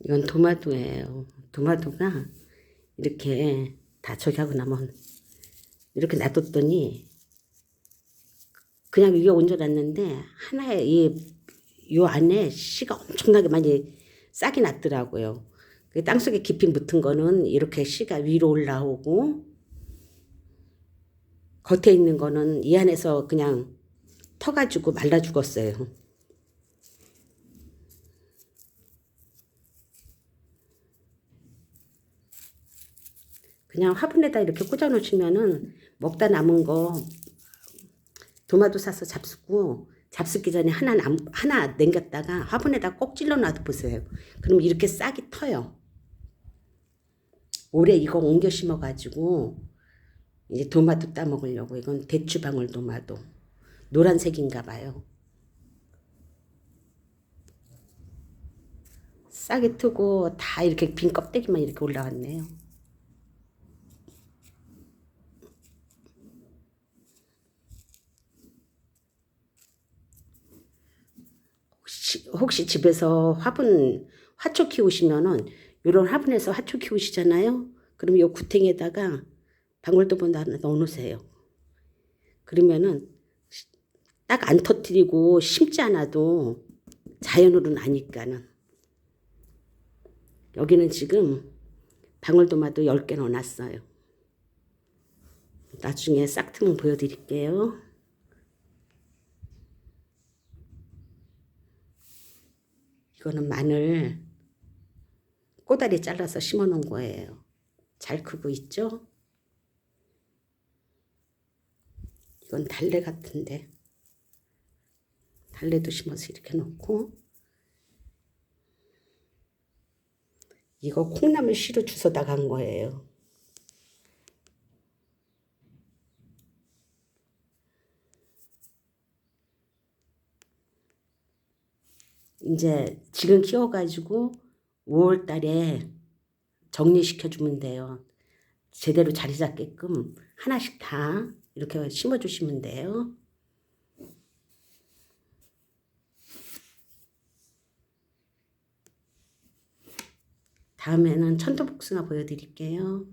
이건 도마도예요. 도마도가 이렇게 다 저기 하고 나면 이렇게 놔뒀더니 그냥 위에 얹어놨는데 하나에 이요 안에 씨가 엄청나게 많이 싹이 났더라고요. 그 땅속에 깊이 묻은 거는 이렇게 씨가 위로 올라오고 겉에 있는 거는 이 안에서 그냥 터가지고 말라 죽었어요. 그냥 화분에다 이렇게 꽂아 놓으시면은 먹다 남은 거 도마도 사서 잡수고 잡수기 전에 하나 남, 하나 남겼다가 화분에다 꼭 찔러 놔도 보세요. 그럼 이렇게 싹이 터요. 올해 이거 옮겨 심어 가지고 이제 도마도 따 먹으려고 이건 대추방울 도마도 노란색인가 봐요. 싹이 트고 다 이렇게 빈 껍데기만 이렇게 올라왔네요. 혹시, 집에서 화분 화초 키우시면은 요런 화분에서 화초 키우시잖아요. 그럼 요 구탱에다가 하나 넣어놓으세요. 그러면은 딱 안 터뜨리고 심지 않아도 자연으로 나니까는 여기는 지금 방울토마토 10개 넣어놨어요. 나중에 싹트면 보여드릴게요. 이거는 마늘 꼬다리 잘라서 심어 놓은 거예요. 잘 크고 있죠? 이건 달래 같은데 달래도 심어서 이렇게 놓고 이거 콩나물 씨로 주워 나간 거예요. 이제 지금 키워가지고 5월 달에 정리시켜주면 돼요. 제대로 자리 잡게끔 하나씩 다 이렇게 심어주시면 돼요. 다음에는 천도복숭아 보여드릴게요.